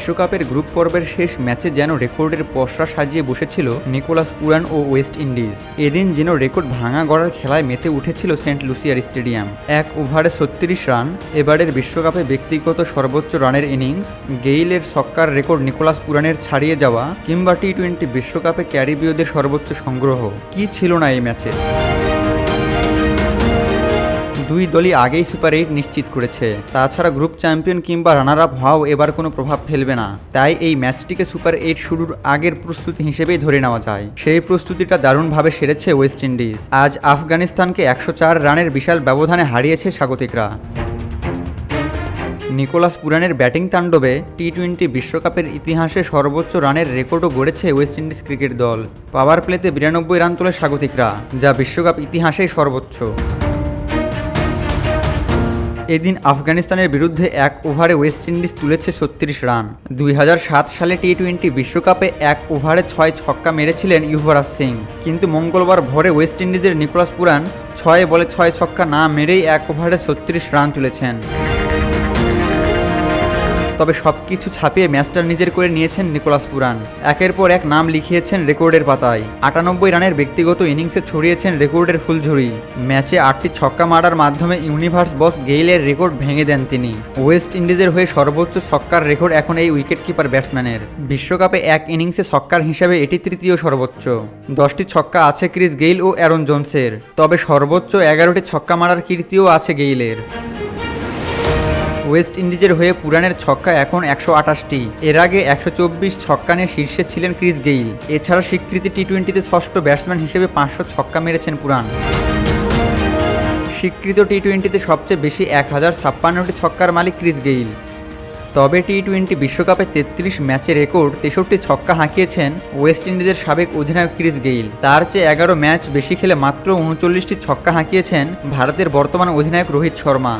বিশ্বকাপের গ্রুপ পর্বের শেষ ম্যাচে যেন রেকর্ডের পশরা সাজিয়ে বসেছিল নিকোলাস পুরান ও ওয়েস্ট ইন্ডিজ। এদিন যেন রেকর্ড ভাঙা গড়ার খেলায় মেতে উঠেছিল সেন্ট লুসিয়ার স্টেডিয়াম। এক ওভারে ছত্রিশ রান, এবারের বিশ্বকাপে ব্যক্তিগত সর্বোচ্চ রানের ইনিংস, গেইলের সক্কার রেকর্ড নিকোলাস পুরানের ছাড়িয়ে যাওয়া, কিংবা টি টোয়েন্টি বিশ্বকাপে ক্যারিবীয়দের সর্বোচ্চ সংগ্রহ। কি ছিল না এই ম্যাচে? দুই দলই আগেই সুপার এইট নিশ্চিত করেছে। তাছাড়া গ্রুপ চ্যাম্পিয়ন কিংবা রানার আপ হওয়াও এবার কোনো প্রভাব ফেলবে না। তাই এই ম্যাচটিকে সুপার এইট শুরুর আগের প্রস্তুতি হিসেবেই ধরে নেওয়া যায়। সেই প্রস্তুতিটা দারুণভাবে সেরেছে ওয়েস্ট ইন্ডিজ। আজ আফগানিস্তানকে একশো চার রানের বিশাল ব্যবধানে হারিয়েছে স্বাগতিকরা। নিকোলাস পুরানের ব্যাটিং তাণ্ডবে টি টোয়েন্টি বিশ্বকাপের ইতিহাসে সর্বোচ্চ রানের রেকর্ডও গড়েছে ওয়েস্ট ইন্ডিজ ক্রিকেট দল। পাওয়ার প্লেতে বিরানব্বই রান তোলে স্বাগতিকরা, যা বিশ্বকাপ ইতিহাসেই সর্বোচ্চ। এদিন আফগানিস্তানের বিরুদ্ধে এক ওভারে ওয়েস্ট ইন্ডিজ তুলেছে ছত্রিশ রান। দুই হাজার সাত সালে টি টোয়েন্টি বিশ্বকাপে এক ওভারে ছয় ছক্কা মেরেছিলেন ইউভরাজ সিং। কিন্তু মঙ্গলবার ভোরে ওয়েস্ট ইন্ডিজের নিকোলাস পুরান ছয় বলে ছয় ছক্কা না মেরেই এক ওভারে ছত্রিশ রান তুলেছেন। তবে সব কিছু ছাপিয়ে ম্যাচটা নিজের করে নিয়েছেন নিকোলাস পুরান একের পর এক নাম লিখিয়েছেন রেকর্ডের পাতায়। আটানব্বই রানের ব্যক্তিগত ইনিংসে ছড়িয়েছেন রেকর্ডের ফুলঝুরি। ম্যাচে আটটি ছক্কা মারার মাধ্যমে ইউনিভার্স বস গেইলের রেকর্ড ভেঙে দেন তিনি। ওয়েস্ট ইন্ডিজের হয়ে সর্বোচ্চ ছক্কার রেকর্ড এখন এই উইকেট কিপার ব্যাটসম্যানের। বিশ্বকাপে এক ইনিংসে ছক্কার হিসাবে এটি তৃতীয় সর্বোচ্চ। দশটি ছক্কা আছে ক্রিস গেইল ও অ্যারন জোনসের। তবে সর্বোচ্চ এগারোটি ছক্কা মারার কীর্তিও আছে গেইলের। ওয়েস্ট ইন্ডিজের হয়ে পুরানের ছক্কা এখন একশো আঠাশটি। এর আগে একশো চব্বিশ ছক্কা নিয়ে শীর্ষে ছিলেন ক্রিস গেইল। এছাড়া স্বীকৃতি টি টোয়েন্টিতে ষষ্ঠ ব্যাটসম্যান হিসেবে পাঁচশো ছক্কা মেরেছেন পুরান স্বীকৃত টি টোয়েন্টিতে সবচেয়ে বেশি এক হাজার ছাপ্পান্নটি ছক্কার মালিক ক্রিস গেইল। তবে টি টোয়েন্টি বিশ্বকাপে তেত্রিশ ম্যাচে রেকর্ড, তেষট্টি ছক্কা হাঁকিয়েছেন ওয়েস্ট ইন্ডিজের সাবেক অধিনায়ক ক্রিস গেইল। তার চেয়ে এগারো ম্যাচ বেশি খেলে মাত্র উনচল্লিশটি ছক্কা হাঁকিয়েছেন ভারতের বর্তমান অধিনায়ক রোহিত শর্মা।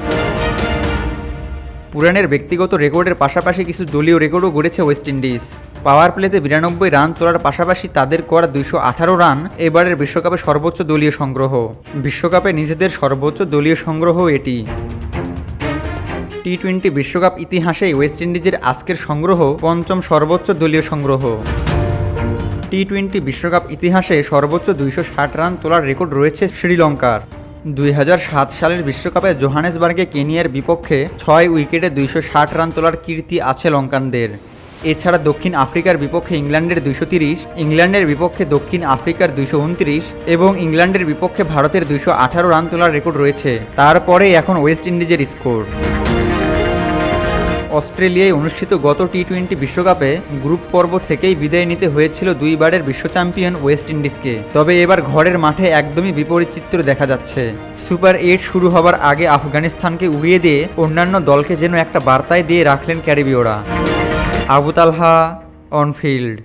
পুরানের ব্যক্তিগত রেকর্ডের পাশাপাশি কিছু দলীয় রেকর্ডও গড়েছে ওয়েস্ট ইন্ডিজ। পাওয়ার প্লেতে বিরানব্বই রান তোলার পাশাপাশি তাদের করা দুইশো আঠারো রান এবারের বিশ্বকাপে সর্বোচ্চ দলীয় সংগ্রহ। বিশ্বকাপে নিজেদের সর্বোচ্চ দলীয় সংগ্রহ এটি। টি টোয়েন্টি বিশ্বকাপ ইতিহাসেই ওয়েস্ট ইন্ডিজের আজকের সংগ্রহ পঞ্চম সর্বোচ্চ দলীয় সংগ্রহ। টি টোয়েন্টি বিশ্বকাপ ইতিহাসে সর্বোচ্চ দুইশো ষাট রান তোলার রেকর্ড রয়েছে শ্রীলঙ্কার। দুই হাজার সাত সালের বিশ্বকাপে জোহানেসবার্গে কেনিয়ার বিপক্ষে ছয় উইকেটে দুইশো ষাট রান তোলার কীর্তি আছে লঙ্কানদের। এছাড়া দক্ষিণ আফ্রিকার বিপক্ষে ইংল্যান্ডের দুইশো তিরিশ, ইংল্যান্ডের বিপক্ষে দক্ষিণ আফ্রিকার দুইশো উনত্রিশ এবং ইংল্যান্ডের বিপক্ষে ভারতের দুইশো আঠারো রান তোলার রেকর্ড রয়েছে। তারপরে এখন ওয়েস্ট ইন্ডিজের স্কোর। অস্ট্রেলিয়ায় অনুষ্ঠিত গত টি টোয়েন্টি বিশ্বকাপে গ্রুপ পর্ব থেকেই বিদায় নিতে হয়েছিল দুইবারের বিশ্ব চ্যাম্পিয়ন ওয়েস্ট ইন্ডিজকে। তবে এবার ঘরের মাঠে একদমই বিপরীত চিত্র দেখা যাচ্ছে। সুপার এইট শুরু হবার আগে আফগানিস্তানকে উড়িয়ে দিয়ে অন্যান্য দলকে যেন একটা বার্তায় দিয়ে রাখলেন ক্যারিবিওরা আবুতালহা, অনফিল্ড।